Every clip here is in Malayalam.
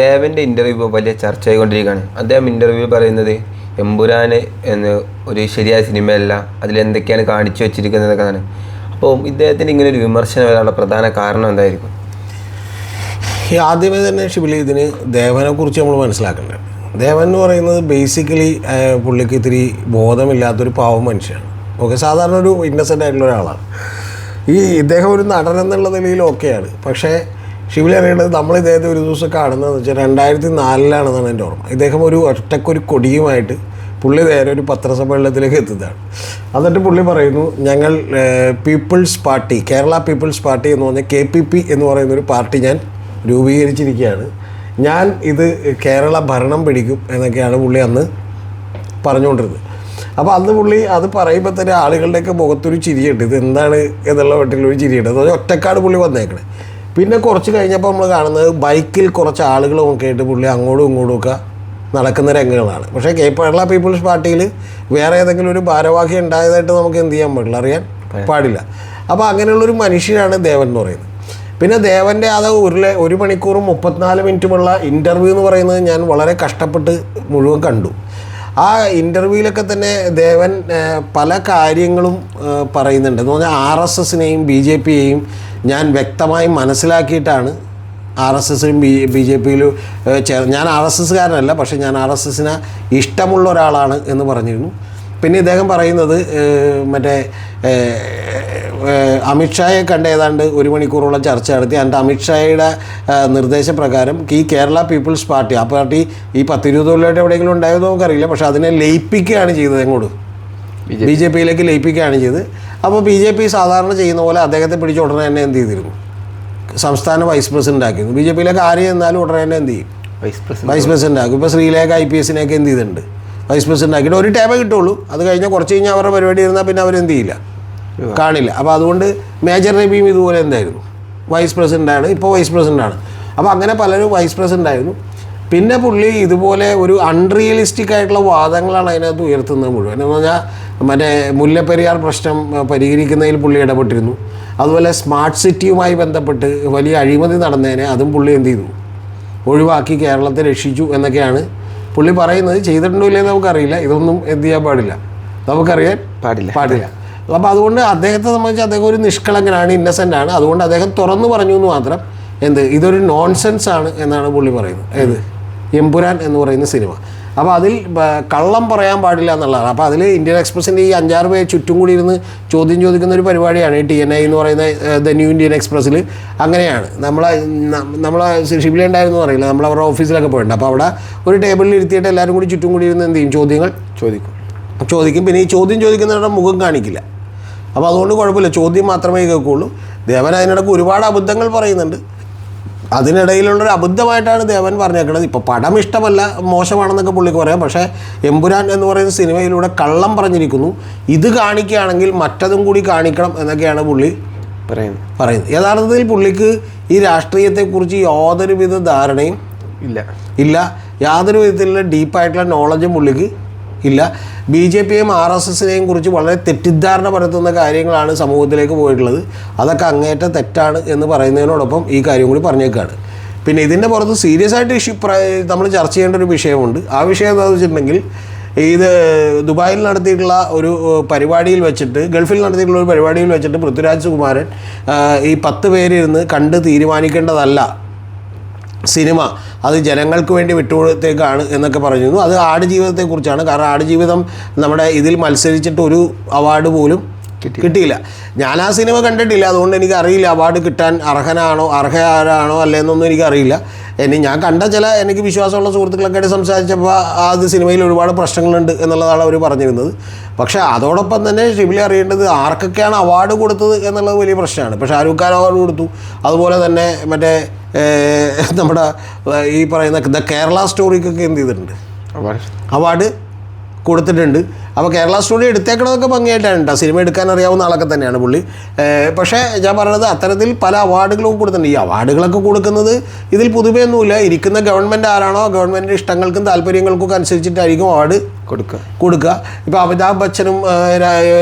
ദേവന്റെ ഇന്റർവ്യൂ ഇപ്പോൾ വലിയ ചർച്ചയായിക്കൊണ്ടിരിക്കുകയാണ്. അദ്ദേഹം ഇന്റർവ്യൂ പറയുന്നത് എമ്പുരാന് എന്ന് ഒരു ശരിയായ സിനിമയല്ല അതിലെന്തൊക്കെയാണ് കാണിച്ചു വെച്ചിരിക്കുന്നതൊക്കെയാണ് അപ്പോൾ ഇദ്ദേഹത്തിന് ഇങ്ങനെ ഒരു വിമർശനം വരാനുള്ള പ്രധാന കാരണം എന്തായിരിക്കും? ആദ്യമേ തന്നെ ഷിബിലി ഇതിന് ദേവനെക്കുറിച്ച് നമ്മൾ മനസ്സിലാക്കേണ്ടത്. ദേവൻ എന്ന് പറയുന്നത് ബേസിക്കലി പുള്ളിക്ക് ഇത്തിരി ബോധമില്ലാത്തൊരു പാവം മനുഷ്യനാണ്. ഓക്കെ സാധാരണ ഒരു ഇന്നസെന്റ് ആയിട്ടുള്ള ഒരാളാണ്. ഈ ഇദ്ദേഹം ഒരു നടൻ എന്നുള്ള നിലയിൽ ഓക്കെയാണ് പക്ഷേ ഷിബിലി അറിയേണ്ടത് നമ്മൾ ഇദ്ദേഹത്തെ ഒരു ദിവസം കാണുന്നതെന്ന് വെച്ചാൽ രണ്ടായിരത്തി നാലിലാണെന്നാണ് എന്റെ ഓർമ്മ. ഇദ്ദേഹം ഒരു ഒറ്റക്കൊരു കൊടിയുമായിട്ട് പുള്ളി നേരെ ഒരു പത്രസമ്മേളനത്തിലേക്ക് എത്തുന്നതാണ്. എന്നിട്ട് പുള്ളി പറയുന്നു ഞങ്ങൾ people's party Kerala people's party എന്ന് പറഞ്ഞാൽ കെ പി പി എന്ന് പറയുന്ന ഒരു പാർട്ടി ഞാൻ രൂപീകരിച്ചിരിക്കുകയാണ്. ഞാൻ ഇത് കേരള ഭരണം പിടിക്കും എന്നൊക്കെയാണ് പുള്ളി അന്ന് പറഞ്ഞുകൊണ്ടിരുന്നത്. അപ്പോൾ അന്ന് പുള്ളി അത് പറയുമ്പോൾ തന്നെ ആളുകളുടെയൊക്കെ മുഖത്തൊരു ചിരിയുണ്ട്. ഇത് എന്താണ്? എന്നുള്ള വട്ടിലൊരു ചിരിയുണ്ട്. അത് ഒറ്റക്കാട് പുള്ളി വന്നേക്കണേ. പിന്നെ കുറച്ച് കഴിഞ്ഞപ്പോൾ നമ്മൾ കാണുന്നത് ബൈക്കിൽ കുറച്ച് ആളുകളൊക്കെ ആയിട്ട് പുള്ളി അങ്ങോട്ടും ഇങ്ങോട്ടും ഒക്കെ നടക്കുന്ന രംഗങ്ങളാണ്. പക്ഷേ കെ കേരള പീപ്പിൾസ് പാർട്ടിയിൽ വേറെ ഏതെങ്കിലും ഒരു ഭാരവാഹി ഉണ്ടായതായിട്ട് നമുക്ക് എന്ത് ചെയ്യാൻ പാടില്ല അറിയാൻ പാടില്ല. അപ്പോൾ അങ്ങനെയുള്ളൊരു മനുഷ്യനാണ് ദേവൻ എന്ന് പറയുന്നത്. പിന്നെ ദേവന്റെ അത് ഒരു ഒരു മണിക്കൂറും മുപ്പത്തിനാല് മിനിറ്റുമുള്ള ഇന്റർവ്യൂ എന്ന് പറയുന്നത് ഞാൻ വളരെ കഷ്ടപ്പെട്ട് മുഴുവൻ കണ്ടു. ആ ഇന്റർവ്യൂവിലൊക്കെ തന്നെ ദേവൻ പല കാര്യങ്ങളും പറയുന്നുണ്ട്. എന്ന് പറഞ്ഞാൽ ആർ എസ് എസിനെയും ബി ജെ പിയെയും ഞാൻ വ്യക്തമായി മനസ്സിലാക്കിയിട്ടാണ് ആർ എസ് എസിലും ബി ബി ജെ പിയിലും ചേർ ഞാൻ ആർ എസ് എസ്സുകാരനല്ല പക്ഷേ ഞാൻ ആർ എസ് എസിന് ഇഷ്ടമുള്ള ഒരാളാണ് എന്ന് പറഞ്ഞിരുന്നു. പിന്നെ ഇദ്ദേഹം പറയുന്നത് മറ്റേ അമിത്ഷായെ കണ്ട് ഏതാണ്ട് ഒരു മണിക്കൂറോളം ചർച്ച നടത്തി. അണ്ട് അമിത്ഷായുടെ നിർദ്ദേശപ്രകാരം ഈ കേരള പീപ്പിൾസ് പാർട്ടി ആ പാർട്ടി ഈ പത്തിരുപത് കൊല്ലമായിട്ട് എവിടെയെങ്കിലും ഉണ്ടായതോ നമുക്കറിയില്ല പക്ഷേ അതിനെ ലയിപ്പിക്കുകയാണ് ചെയ്തത് എങ്ങോട്ട്? ബി ജെ പിയിലേക്ക് ലയിപ്പിക്കുകയാണ് ചെയ്തത്. അപ്പോൾ ബി ജെ പി സാധാരണ ചെയ്യുന്ന പോലെ അദ്ദേഹത്തെ പിടിച്ച ഉടനെ തന്നെ എന്ത് ചെയ്തിരുന്നു? സംസ്ഥാന വൈസ് പ്രസിഡന്റ് ആക്കിയിരുന്നു. ബി ജെ പിയിലേക്ക് ആര് ചെന്നാലും ഉടനെ തന്നെ എന്ത് ചെയ്യും? Vice president. വൈസ് പ്രസിഡന്റ് ആക്കും. ഇപ്പോൾ ശ്രീലേഖ ഐ പി എസിനെയൊക്കെ എന്ത് ചെയ്തിട്ടുണ്ട്? വൈസ് പ്രസിഡന്റ് ആക്കിയിട്ട് ഒരു ടൈമേ കിട്ടുള്ളൂ അത് കഴിഞ്ഞാൽ കുറച്ച് കഴിഞ്ഞാൽ അവരുടെ പരിപാടി ഇരുന്നാൽ പിന്നെ അവരെന്ത് ചെയ്യില്ല? കാണില്ല. അപ്പോൾ അതുകൊണ്ട് മേജർ റബിയും ഇതുപോലെ എന്തായിരുന്നു? വൈസ് പ്രസിഡന്റാണ് ഇപ്പോൾ വൈസ് പ്രസിഡന്റാണ് അപ്പോൾ അങ്ങനെ പലരും വൈസ് പ്രസിഡന്റ് ആയിരുന്നു. പിന്നെ പുള്ളി ഇതുപോലെ ഒരു അൺറിയലിസ്റ്റിക് ആയിട്ടുള്ള വാദങ്ങളാണ് അതിനകത്ത് ഉയർത്തുന്നത് മുഴുവൻ. എന്ന് പറഞ്ഞാൽ മറ്റേ മുല്ലപ്പെരിയാർ പ്രശ്നം പരിഹരിക്കുന്നതിൽ പുള്ളി ഇടപെട്ടിരുന്നു. അതുപോലെ സ്മാർട്ട് സിറ്റിയുമായി ബന്ധപ്പെട്ട് വലിയ അഴിമതി നടന്നതിനെ അതും പുള്ളി എന്ത് ചെയ്തു? ഒഴിവാക്കി കേരളത്തെ രക്ഷിച്ചു എന്നൊക്കെയാണ് പുള്ളി പറയുന്നത്. ചെയ്തിട്ടുണ്ടോ ഇല്ലേ നമുക്കറിയില്ല. ഇതൊന്നും എന്ത് ചെയ്യാൻ പാടില്ല. നമുക്കറിയാൻ പാടില്ല. പാടില്ല. അപ്പോൾ അതുകൊണ്ട് അദ്ദേഹത്തെ സംബന്ധിച്ച് അദ്ദേഹം ഒരു നിഷ്കളങ്കനാണ് ഇന്നസെന്റ് ആണ്. അതുകൊണ്ട് അദ്ദേഹം തുറന്നു പറഞ്ഞു എന്ന് മാത്രം എന്ത് ഇതൊരു നോൺസെൻസ് ആണ് എന്നാണ് പുള്ളി പറയുന്നത്. ഏത്? എമ്പുരാൻ എന്ന് പറയുന്ന സിനിമ. അപ്പോൾ അതിൽ കള്ളം പറയാൻ പാടില്ല എന്നുള്ളതാണ്. അപ്പോൾ അതിൽ ഇന്ത്യൻ എക്സ്പ്രസിന്റെ ഈ അഞ്ചാറ് പേര് ചുറ്റും കൂടി ഇരുന്ന് ചോദ്യം ചോദിക്കുന്ന ഒരു പരിപാടിയാണ് ടി എൻ ഐ എന്ന് പറയുന്ന ദ ന്യൂ ഇന്ത്യൻ എക്സ്പ്രസ്സിൽ അങ്ങനെയാണ്. നമ്മളെ നമ്മളെ ഷിബിലി ഉണ്ടായിരുന്നു അറിയില്ല. നമ്മൾ അവരുടെ ഓഫീസിലൊക്കെ പോയിട്ടുണ്ട്. അപ്പോൾ അവിടെ ഒരു ടേബിളിൽ ഇരുത്തിയിട്ട് എല്ലാവരും കൂടി ചുറ്റും കൂടി ഇരുന്ന് എന്ത് ചെയ്യും? ചോദ്യങ്ങൾ ചോദിക്കും. ചോദിക്കും. പിന്നെ ഈ ചോദ്യം ചോദിക്കുന്നവരുടെ മുഖം കാണിക്കില്ല. അപ്പോൾ അതുകൊണ്ട് കുഴപ്പമില്ല. ചോദ്യം മാത്രമേ കേൾക്കുള്ളൂ. ദേവൻ അതിനിടയ്ക്ക് ഒരുപാട് അബദ്ധങ്ങൾ പറയുന്നുണ്ട്. അതിനിടയിലുള്ളൊരു അബദ്ധമായിട്ടാണ് ദേവൻ പറഞ്ഞേക്കുന്നത് ഇപ്പോൾ പടം ഇഷ്ടമല്ല മോശമാണെന്നൊക്കെ പുള്ളിക്ക് പറയാം. പക്ഷേ എമ്പുരാൻ എന്ന് പറയുന്ന സിനിമയിലൂടെ കള്ളം പറഞ്ഞിരിക്കുന്നു. ഇത് കാണിക്കുകയാണെങ്കിൽ മറ്റതും കൂടി കാണിക്കണം എന്നൊക്കെയാണ് പുള്ളി പറയുന്നത്. പറയുന്നത്. യഥാർത്ഥത്തിൽ പുള്ളിക്ക് ഈ രാഷ്ട്രീയത്തെക്കുറിച്ച് യാതൊരുവിധ ധാരണയും ഇല്ല. ഇല്ല. യാതൊരു വിധത്തിലുള്ള ഡീപ്പായിട്ടുള്ള നോളജും പുള്ളിക്ക് ഇല്ല. ബി ജെ പിയെയും ആർ എസ് എസിനെയും കുറിച്ച് വളരെ തെറ്റിദ്ധാരണ പരത്തുന്ന കാര്യങ്ങളാണ് സമൂഹത്തിലേക്ക് പോയിട്ടുള്ളത്. അതൊക്കെ അങ്ങേറ്റ തെറ്റാണ് എന്ന് പറയുന്നതിനോടൊപ്പം ഈ കാര്യം കൂടി പറഞ്ഞേക്കാണ്. പിന്നെ ഇതിന്റെ പുറത്ത് സീരിയസ് ആയിട്ട് ഇഷ്യൂ നമ്മൾ ചർച്ച ചെയ്യേണ്ട ഒരു വിഷയമുണ്ട്. ആ വിഷയം എന്താണെന്ന് വെച്ചിട്ടുണ്ടെങ്കിൽ ഇത് ദുബായിൽ നടത്തിയിട്ടുള്ള ഒരു പരിപാടിയിൽ വെച്ചിട്ട് ഗൾഫിൽ നടത്തിയിട്ടുള്ള ഒരു പരിപാടിയിൽ വെച്ചിട്ട് പൃഥ്വിരാജ് കുമാരൻ ഈ പത്ത് പേരിരുന്ന് കണ്ട് തീരുമാനിക്കേണ്ടതല്ല. സിനിമ അത് ജനങ്ങൾക്ക് വേണ്ടി വിട്ടുകൊടുത്തേക്കാണ് എന്നൊക്കെ പറഞ്ഞിരുന്നു. അത് ആടുജീവിതത്തെക്കുറിച്ചാണ്. കാരണം ആടുജീവിതം നമ്മുടെ ഇതിൽ മത്സരിച്ചിട്ട് ഒരു അവാർഡ് പോലും കിട്ടിയില്ല. ഞാൻ ആ സിനിമ കണ്ടിട്ടില്ല. അതുകൊണ്ട് എനിക്ക് അറിയില്ല അവാർഡ് കിട്ടാൻ അർഹനാണോ അർഹയാരാണോ അല്ലേന്നൊന്നും എനിക്കറിയില്ല. ഇനി ഞാൻ കണ്ട ചില എനിക്ക് വിശ്വാസമുള്ള സുഹൃത്തുക്കളൊക്കെ ആയിട്ട് സംസാരിച്ചപ്പോൾ അത് സിനിമയിൽ ഒരുപാട് പ്രശ്നങ്ങളുണ്ട് എന്നുള്ളതാണ് അവർ പറഞ്ഞിരുന്നത്. പക്ഷേ അതോടൊപ്പം തന്നെ ഷിബിലി അറിയേണ്ടത് ആർക്കൊക്കെയാണ് അവാർഡ് കൊടുത്തത് എന്നുള്ളത് വലിയ പ്രശ്നമാണ്. ഇപ്പോൾ ഷാരൂഖ് ഖാൻ അവാർഡ് കൊടുത്തു. അതുപോലെ തന്നെ മറ്റേ നമ്മുടെ ഈ പറയുന്ന ദ കേരള സ്റ്റോറിക്കൊക്കെ എന്ത് ചെയ്തിട്ടുണ്ട്? അവാർഡ്. അവാർഡ് കൊടുത്തിട്ടുണ്ട്. അപ്പോൾ കേരള സ്റ്റുഡിയോ എടുത്തേക്കണതൊക്കെ ഭംഗിയായിട്ടാണ് കേട്ടോ. സിനിമ എടുക്കാൻ അറിയാവുന്ന ആളൊക്കെ തന്നെയാണ് പുള്ളി. പക്ഷേ ഞാൻ പറയുന്നത് അത്തരത്തിൽ പല അവാർഡുകളും കൊടുത്തിട്ടുണ്ട്. ഈ അവാർഡുകളൊക്കെ കൊടുക്കുന്നത് ഇതിൽ പുതുമയൊന്നുമില്ല. ഇരിക്കുന്ന ഗവൺമെന്റ് ആരാണോ ഗവൺമെന്റ് ഇഷ്ടങ്ങൾക്കും താല്പര്യങ്ങൾക്കും ഒക്കെ അനുസരിച്ചിട്ടായിരിക്കും അവാർഡ് കൊടുക്കുക. കൊടുക്കുക. ഇപ്പോൾ അമിതാഭ് ബച്ചനും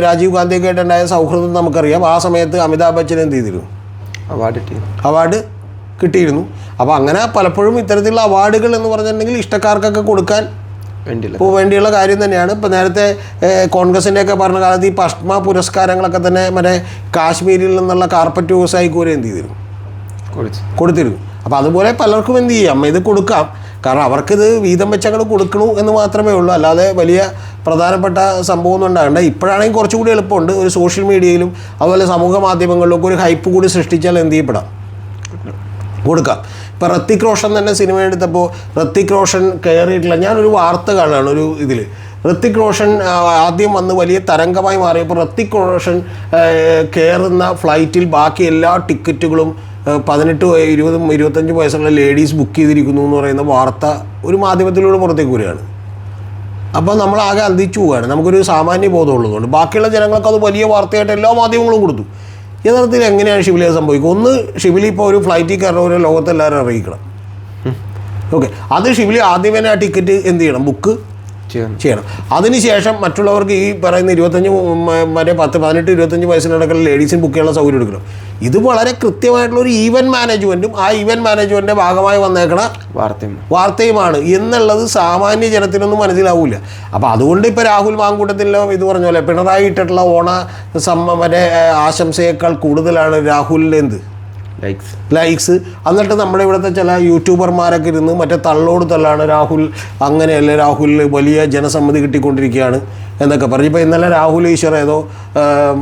രാജീവ് ഗാന്ധിയൊക്കെ ആയിട്ടുണ്ടായ സൗഹൃദം നമുക്കറിയാം. ആ സമയത്ത് അമിതാഭ് ബച്ചൻ എന്ത് ചെയ്തിരുന്നു? അവാർഡ് കിട്ടി. അവാർഡ് കിട്ടിയിരുന്നു. അപ്പോൾ അങ്ങനെ പലപ്പോഴും ഇത്തരത്തിലുള്ള അവാർഡുകൾ എന്ന് പറഞ്ഞിട്ടുണ്ടെങ്കിൽ ഇഷ്ടക്കാർക്കൊക്കെ കൊടുക്കാൻ ഇപ്പോൾ വേണ്ടിയുള്ള കാര്യം തന്നെയാണ്. ഇപ്പോൾ നേരത്തെ കോൺഗ്രസിന്റെ കോൺഗ്രസിന്റെയൊക്കെ ഭരണ കാലത്ത് ഈ പഷ്മ പുരസ്കാരങ്ങളൊക്കെ തന്നെ മറ്റേ കാശ്മീരിൽ നിന്നുള്ള കാർപ്പറ്റ് വ്യവസായിക്ക് വരെ എന്ത് ചെയ്തിരുന്നു? കൊടുത്തു. കൊടുത്തിരുന്നു. അപ്പോൾ അതുപോലെ പലർക്കും എന്ത് ചെയ്യാം? ഇത് കൊടുക്കാം. കാരണം അവർക്കിത് വീതം വെച്ചങ്ങൾ കൊടുക്കണു എന്ന് മാത്രമേ ഉള്ളൂ. അല്ലാതെ വലിയ പ്രധാനപ്പെട്ട സംഭവമൊന്നും ഉണ്ടാകണ്ട. ഇപ്പോഴാണെങ്കിൽ കുറച്ചുകൂടി എളുപ്പമുണ്ട്. ഒരു സോഷ്യൽ മീഡിയയിലും അതുപോലെ സമൂഹ മാധ്യമങ്ങളിലൊക്കെ ഒരു ഹൈപ്പ് കൂടി സൃഷ്ടിച്ചാൽ എന്ത് ചെയ്യപ്പെടാം? കൊടുക്കാം. ഇപ്പോൾ ഋത്തിക് റോഷൻ തന്നെ സിനിമ എടുത്തപ്പോൾ ഋത്തിക് റോഷൻ കയറിയിട്ടില്ല ഞാനൊരു വാർത്ത കാണുകയാണ് ഒരു ഇതിൽ ഋത്തിക് റോഷൻ ആദ്യം വന്ന് വലിയ തരംഗമായി മാറിയപ്പോൾ ഋത്തിക് റോഷൻ കയറുന്ന ഫ്ലൈറ്റിൽ ബാക്കി എല്ലാ ടിക്കറ്റുകളും പതിനെട്ട് ഇരുപതും ഇരുപത്തഞ്ച് വയസ്സുള്ള ലേഡീസ് ബുക്ക് ചെയ്തിരിക്കുന്നു എന്ന് പറയുന്ന വാർത്ത ഒരു മാധ്യമത്തിലൂടെ പുറത്തേക്ക് വരികയാണ്. അപ്പോൾ നമ്മൾ ആകെ അന്തിച്ചു പോവുകയാണ്. നമുക്കൊരു സാമാന്യ ബോധമുള്ളതുകൊണ്ട് ബാക്കിയുള്ള ജനങ്ങൾക്ക് അത് വലിയ വാർത്തയായിട്ട് എല്ലാ മാധ്യമങ്ങളും കൊടുത്തു. യഥാർത്ഥത്തിൽ എങ്ങനെയാണ് ഷിബിലി അത് സംഭവിക്കുക? ഒന്ന് ഷിബിലി ഇപ്പോൾ ഒരു ഫ്ലൈറ്റിൽ കയറുന്നവരെ ലോകത്തെല്ലാവരും അറിയിക്കണം. ഓക്കെ അത് ഷിബിലി ആദ്യം തന്നെ ആ ടിക്കറ്റ് എന്ത് ചെയ്യണം? ബുക്ക് ചെയ്യണം. ചെയ്യണം. അതിനുശേഷം മറ്റുള്ളവർക്ക് ഈ പറയുന്ന ഇരുപത്തഞ്ച് മ- വരെ പത്ത് പതിനെട്ട് ഇരുപത്തഞ്ച് വയസ്സിനിടക്കുള്ള ലേഡീസിന് ബുക്ക് ചെയ്യാനുള്ള സൗകര്യം എടുക്കണം. ഇത് വളരെ കൃത്യമായിട്ടുള്ള ഒരു ഈവന്റ് മാനേജ്മെന്റും ആ ഈവന്റ് മാനേജ്മെന്റിന്റെ ഭാഗമായി വന്നേക്കണ വാർത്തയും വാർത്തയുമാണ്. എന്നുള്ളത് സാമാന്യ ജനത്തിനൊന്നും മനസ്സിലാവില്ല അപ്പോൾ അതുകൊണ്ട് ഇപ്പോൾ രാഹുൽ മാങ്കൂട്ടത്തിലോ ഇത് പറഞ്ഞ പോലെ പിണറായി ഇട്ടിട്ടുള്ള ഓണ സമ്മ മറ്റേ ആശംസയേക്കാൾ കൂടുതലാണ് രാഹുലിന്റെ എന്ത്? ലൈക്സ് ലൈക്സ് എന്നിട്ട് നമ്മുടെ ഇവിടുത്തെ ചില യൂട്യൂബർമാരൊക്കെ ഇരുന്ന് മറ്റേ തള്ളോട് തള്ളാണ് രാഹുൽ അങ്ങനെയല്ല രാഹുലിന് വലിയ ജനസമ്മതി കിട്ടിക്കൊണ്ടിരിക്കുകയാണ് എന്നൊക്കെ പറഞ്ഞു. ഇപ്പോൾ ഇന്നലെ രാഹുൽ ഈശ്വർ ഏതോ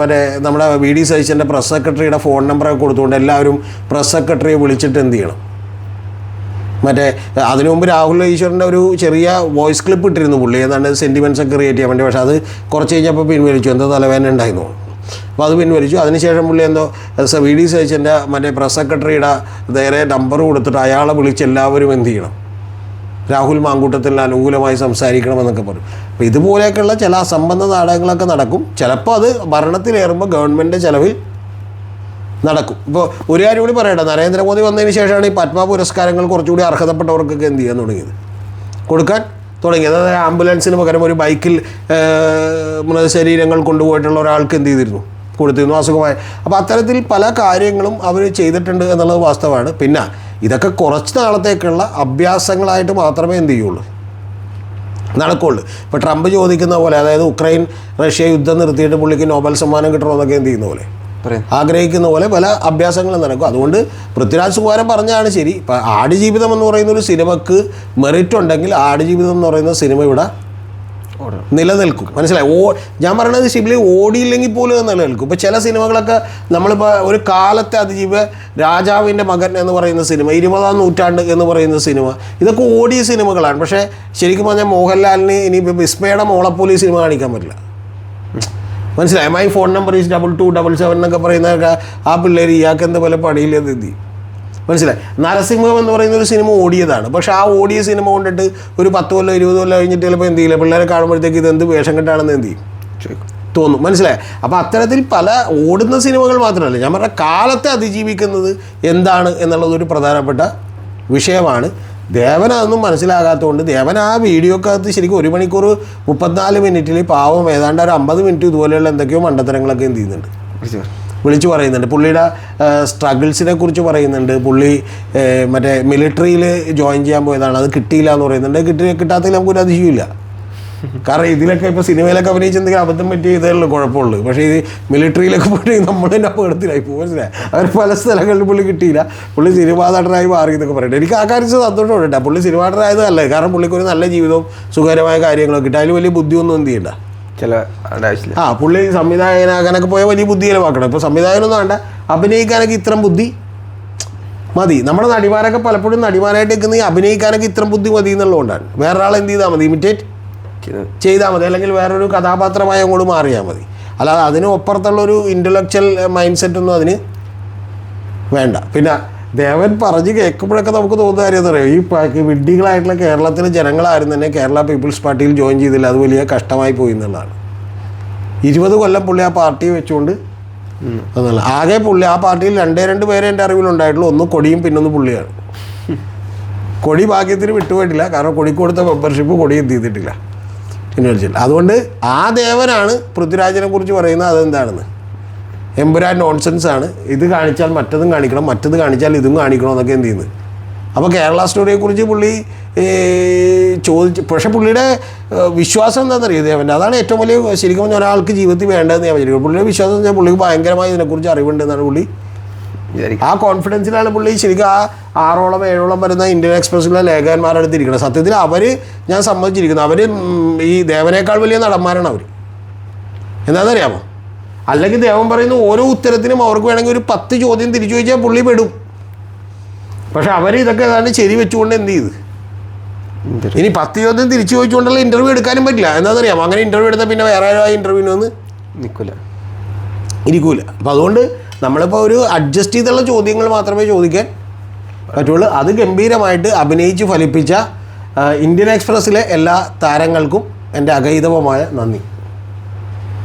മറ്റേ നമ്മുടെ വി ഡി സതീശന്റെ പ്രസ് സെക്രട്ടറിയുടെ ഫോൺ നമ്പറൊക്കെ കൊടുത്തുകൊണ്ട് എല്ലാവരും പ്രസ് സെക്രട്ടറിയെ വിളിച്ചിട്ട് എന്ത് ചെയ്യണം? മറ്റേ അതിനു മുമ്പ് രാഹുൽ ഈശ്വറിന്റെ ഒരു ചെറിയ വോയിസ് ക്ലിപ്പ് ഇട്ടിരുന്നു പുള്ളി. ഏതാണ്ട് സെന്റിമെന്റ്സ് ഒക്കെ ക്രിയേറ്റ് ചെയ്യാൻ വേണ്ടി. പക്ഷേ അത് കുറച്ച് കഴിഞ്ഞപ്പോൾ പിൻവലിച്ചു. എന്താ തലവേദന ഉണ്ടായിരുന്നു അപ്പോൾ അത് പിൻവലിച്ചു. അതിനുശേഷം പുള്ളി എന്തോ വി ഡി സതീശന്റെ മറ്റേ പ്രസ് സെക്രട്ടറിയുടെ നേരെ നമ്പർ കൊടുത്തിട്ട് അയാളെ വിളിച്ച് എല്ലാവരും എന്ത് ചെയ്യണം? രാഹുൽ മാങ്കൂട്ടത്തിൽ അനുകൂലമായി സംസാരിക്കണമെന്നൊക്കെ പറയും അപ്പോൾ ഇതുപോലെയൊക്കെയുള്ള ചില അസംബന്ധ നാടകങ്ങളൊക്കെ നടക്കും. ചിലപ്പോൾ അത് ഭരണത്തിലേറുമ്പോൾ ഗവൺമെന്റ് ചിലവിൽ നടക്കും. ഇപ്പോൾ ഒരു കാര്യം കൂടി പറയട്ടെ. നരേന്ദ്രമോദി വന്നതിന് ശേഷമാണ് ഈ പത്മ പുരസ്കാരങ്ങൾ കുറച്ചുകൂടി അർഹതപ്പെട്ടവർക്കൊക്കെ എന്ത് ചെയ്യാൻ തുടങ്ങിയത്? കൊടുക്കാൻ തുടങ്ങിയത് അതായത് ആംബുലൻസിന് പകരം ഒരു ബൈക്കിൽ മൃതശരീരങ്ങൾ കൊണ്ടുപോയിട്ടുള്ള ഒരാൾക്ക് എന്ത് ചെയ്തിരുന്നു? കൊടുത്തിരുന്നു. അസുഖമായ. അപ്പോൾ അത്തരത്തിൽ പല കാര്യങ്ങളും അവർ ചെയ്തിട്ടുണ്ട് എന്നുള്ളത് വാസ്തവമാണ്. പിന്നെ ഇതൊക്കെ കുറച്ച് നാളത്തേക്കുള്ള അഭ്യാസങ്ങളായിട്ട് മാത്രമേ എന്ത് ചെയ്യുള്ളൂ. നടക്കുള്ളൂ. ഇപ്പോൾ ട്രംപ് ചോദിക്കുന്ന പോലെ അതായത് ഉക്രൈൻ റഷ്യ യുദ്ധം നിർത്തിയിട്ട് പുള്ളിക്ക് നോബൽ സമ്മാനം കിട്ടണമെന്നൊക്കെ എന്ത് ചെയ്യുന്ന പോലെ. ആഗ്രഹിക്കുന്ന പോലെ പല അഭ്യാസങ്ങളും നടക്കും. അതുകൊണ്ട് പൃഥ്വിരാജ് സുകുമാരൻ പറഞ്ഞാണ് ശരി. ഇപ്പം ആടുജീവിതം എന്ന് പറയുന്ന ഒരു സിനിമക്ക് മെറിറ്റ് ഉണ്ടെങ്കിൽ ആടുജീവിതം എന്ന് പറയുന്ന സിനിമ ഇവിടെ നിലനിൽക്കും. മനസ്സിലായി? ഓ ഞാൻ പറയണത് ശിബിലി ഓടിയില്ലെങ്കിൽ പോലും അത് നിലനിൽക്കും. ഇപ്പോൾ ചില സിനിമകളൊക്കെ നമ്മളിപ്പോൾ ഒരു കാലത്തെ അതിജീവ രാജാവിന്റെ മകൻ എന്ന് പറയുന്ന സിനിമ ഇരുപതാം നൂറ്റാണ്ട് എന്ന് പറയുന്ന സിനിമ ഇതൊക്കെ ഓടിയ സിനിമകളാണ്. പക്ഷേ ശരിക്കും പറഞ്ഞാൽ മോഹൻലാലിന് ഇനി ഇപ്പോൾ വിസ്മയുടെ മോളെപ്പോലെ ഈ സിനിമ കാണിക്കാൻ പറ്റില്ല. മനസ്സിലായി? My phone number is double two double seven എന്നൊക്കെ പറയുന്ന ആ പിള്ളേർ ഇയാൾക്ക് എന്ത് പോലെ പണിയില്ലെന്ന് എന്ത് മനസ്സിലായി? നരസിംഹം എന്ന് പറയുന്ന ഒരു സിനിമ ഓടിയതാണ്. പക്ഷേ ആ ഓടിയ സിനിമ കൊണ്ടിട്ട് ഒരു പത്ത് കൊല്ലം ഇരുപത് കൊല്ലം കഴിഞ്ഞിട്ട് ചിലപ്പോൾ എന്ത് ചെയ്യില്ല? പിള്ളേരെ കാണുമ്പോഴത്തേക്ക് ഇത് എന്ത് വേഷം കെട്ടാണെന്ന് എന്ത് ചെയ്യും? തോന്നും. മനസ്സിലായി? അപ്പോൾ അത്തരത്തിൽ പല ഓടുന്ന സിനിമകൾ മാത്രമല്ല ഞാൻ പറഞ്ഞ കാലത്തെ അതിജീവിക്കുന്നത് എന്താണ് എന്നുള്ളതൊരു പ്രധാനപ്പെട്ട വിഷയമാണ്. ദേവൻ അതൊന്നും മനസ്സിലാകാത്തതുകൊണ്ട് ദേവൻ ആ വീഡിയോക്കകത്ത് ശരിക്കും ഒരു മണിക്കൂർ മുപ്പത്തിനാല് മിനിറ്റിൽ പാവം ഏതാണ്ട് ഒരു അമ്പത് മിനിറ്റ് ഇതുപോലെയുള്ള എന്തൊക്കെയോ മണ്ടത്തരങ്ങളൊക്കെ എന്ത് ചെയ്യുന്നുണ്ട്. വിളിച്ചു പറയുന്നുണ്ട്. പുള്ളിയുടെ സ്ട്രഗിൾസിനെ കുറിച്ച് പറയുന്നുണ്ട്. പുള്ളി മറ്റേ മിലിറ്ററിയിൽ ജോയിൻ ചെയ്യാൻ പോയതാണ്. അത് കിട്ടിയില്ല എന്ന് പറയുന്നുണ്ട്. കിട്ടി കിട്ടാത്തതിൽ നമുക്കൊരു അതിശയമില്ല കാരണം ഇതിലൊക്കെ ഇപ്പോൾ സിനിമയിലൊക്കെ അഭിനയിച്ചെന്തെങ്കിലും അബദ്ധം പറ്റിയ ഇതേ കുഴപ്പമുള്ളൂ. പക്ഷേ ഇത് മിലിറ്ററിയിലൊക്കെ പോയിട്ട് നമ്മൾ തന്നെ അപകടത്തിലായി പോകും മനസ്സിലായി? അവർ പല സ്ഥലങ്ങളിലും പുള്ളി കിട്ടിയില്ല. പുള്ളി സിനിമാ നടനായി മാറി എന്നൊക്കെ പറയട്ടെ എനിക്ക് ആ കാര്യത്തിൽ സന്തോഷമുണ്ട് കേട്ടോ. പുള്ളി സിനിമാ നടനായതല്ലേ കാരണം പുള്ളിക്ക് ഒരു നല്ല ജീവിതവും സുഖകരമായ കാര്യങ്ങളൊക്കെ കിട്ടും. അതിൽ വലിയ ബുദ്ധിയൊന്നും എന്ത് ചെയ്യണ്ട. ചില ആ പുള്ളി സംവിധായകനാകാനൊക്കെ പോയ വലിയ ബുദ്ധി ചിലവാക്കണം ഇപ്പോൾ സംവിധായകനൊന്നും വേണ്ട. അഭിനയിക്കാനൊക്കെ ഇത്രയും ബുദ്ധി മതി. നമ്മുടെ നടിമാരൊക്കെ പലപ്പോഴും നടിമാരായിട്ട് നിൽക്കുന്ന ഈ അഭിനയിക്കാനൊക്കെ ഇത്രയും ബുദ്ധി മതി എന്നുള്ളതുകൊണ്ടാണ് വേറൊരാൾ എന്ത് ചെയ്താൽ മതി? ഇമിറ്റേറ്റ് ചെയ്താൽ മതി. അല്ലെങ്കിൽ വേറൊരു കഥാപാത്രമായി അങ്ങോട്ട് മാറിയാൽ മതി. അല്ലാതെ അതിന് അപ്പുറത്തുള്ളൊരു ഇന്റലക്ച്വൽ മൈൻഡ് സെറ്റൊന്നും അതിന് വേണ്ട. പിന്നെ ദേവൻ പറഞ്ഞ് കേൾക്കുമ്പോഴൊക്കെ നമുക്ക് തോന്നുന്ന കാര്യം പറയുക ഈ വിഡ്ഢികളായിട്ടുള്ള കേരളത്തിലെ ജനങ്ങളാരും തന്നെ കേരള പീപ്പിൾസ് പാർട്ടിയിൽ ജോയിൻ ചെയ്തില്ല. അത് വലിയ കഷ്ടമായി പോയി എന്നുള്ളതാണ്. ഇരുപത് കൊല്ലം പുള്ളി ആ പാർട്ടി വെച്ചുകൊണ്ട് എന്നുള്ള ആകെ പുള്ളി ആ പാർട്ടിയിൽ രണ്ടേ രണ്ട് പേരെ എന്റെ അറിവിലുണ്ടായിട്ടുള്ളൂ ഒന്ന് കൊടിയും പിന്നൊന്ന് പുള്ളിയാണ്. കൊടി ഭാഗ്യത്തിന് വിട്ടുപോയിട്ടില്ല. കാരണം കൊടിക്ക് കൊടുത്ത മെമ്പർഷിപ്പ് കൊടി എന്ത് ചെയ്തിട്ടില്ല. പിന്നെ അതുകൊണ്ട് ആ ദേവനാണ് പൃഥ്വിരാജിനെ കുറിച്ച് പറയുന്നത് അതെന്താണെന്ന്. എമ്പുരാൻ നോൺസെൻസ് ആണ്. ഇത് കാണിച്ചാൽ മറ്റതും കാണിക്കണം മറ്റത് കാണിച്ചാൽ ഇതും കാണിക്കണം എന്നൊക്കെ എന്ത് ചെയ്യുന്നത് അപ്പോൾ കേരള സ്റ്റോറിയെക്കുറിച്ച് പുള്ളി ചോദിച്ച് പക്ഷെ പുള്ളിയുടെ വിശ്വാസം വിശ്വാസം എന്താണെന്നറിയോ ദേവന്റെ? അതാണ് ഏറ്റവും വലിയ ശരിക്കും ഒരാൾക്ക് ജീവിതത്തിൽ വേണ്ടതെന്ന് ഞാൻ വിചാരിക്കും പുള്ളിയുടെ വിശ്വാസം വെച്ചാൽ പുള്ളിക്ക് ഭയങ്കരമായി ഇതിനെക്കുറിച്ച് അറിവുണ്ടെന്നാണ് പുള്ളി ആ കോൺഫിഡൻസിലാണ് പുള്ളി ശരിക്കും ആ ആറോളം ഏഴോളം വരുന്ന ഇന്ത്യൻ എക്സ്പ്രസ്സിലെ ലേഖകന്മാരുടെ അടുത്ത് ഇരിക്കുന്നത് സത്യത്തിൽ അവർ ഞാൻ സമ്മതിച്ചിരിക്കുന്നു. അവർ ഈ ദേവനേക്കാൾ വലിയ നടന്മാരാണ് അവർ എന്താണെന്നറിയാമോ അല്ലെങ്കിൽ ദേവൻ പറയുന്ന ഓരോ ഉത്തരത്തിനും അവർക്ക് വേണമെങ്കിൽ ഒരു പത്ത് ചോദ്യം തിരിച്ചു ചോദിച്ചാൽ പുള്ളി പെടും. പക്ഷെ അവർ ഇതൊക്കെ ഏതാണ്ട് ശരി വെച്ചുകൊണ്ട് എന്ത് ചെയ്ത്? ഇനി പത്ത് ചോദ്യം തിരിച്ചു ചോദിച്ചുകൊണ്ടുള്ള ഇന്റർവ്യൂ എടുക്കാനും പറ്റില്ല. എന്താണെന്നറിയാമോ അങ്ങനെ ഇന്റർവ്യൂ എടുത്താൽ പിന്നെ വേറെ ആ ഇന്റർവ്യൂവിന് വന്ന് നിൽക്കില്ല ഇരിക്കൂല. അപ്പം അതുകൊണ്ട് നമ്മളിപ്പോൾ ഒരു അഡ്ജസ്റ്റ് ചെയ്തുള്ള ചോദ്യങ്ങൾ മാത്രമേ ചോദിക്കാൻ പറ്റുള്ളൂ. അത് ഗംഭീരമായിട്ട് അഭിനയിച്ച് ഫലിപ്പിച്ച ഇന്ത്യൻ എക്സ്പ്രസ്സിലെ എല്ലാ താരങ്ങൾക്കും എന്റെ അഗൈതവമായ നന്ദി.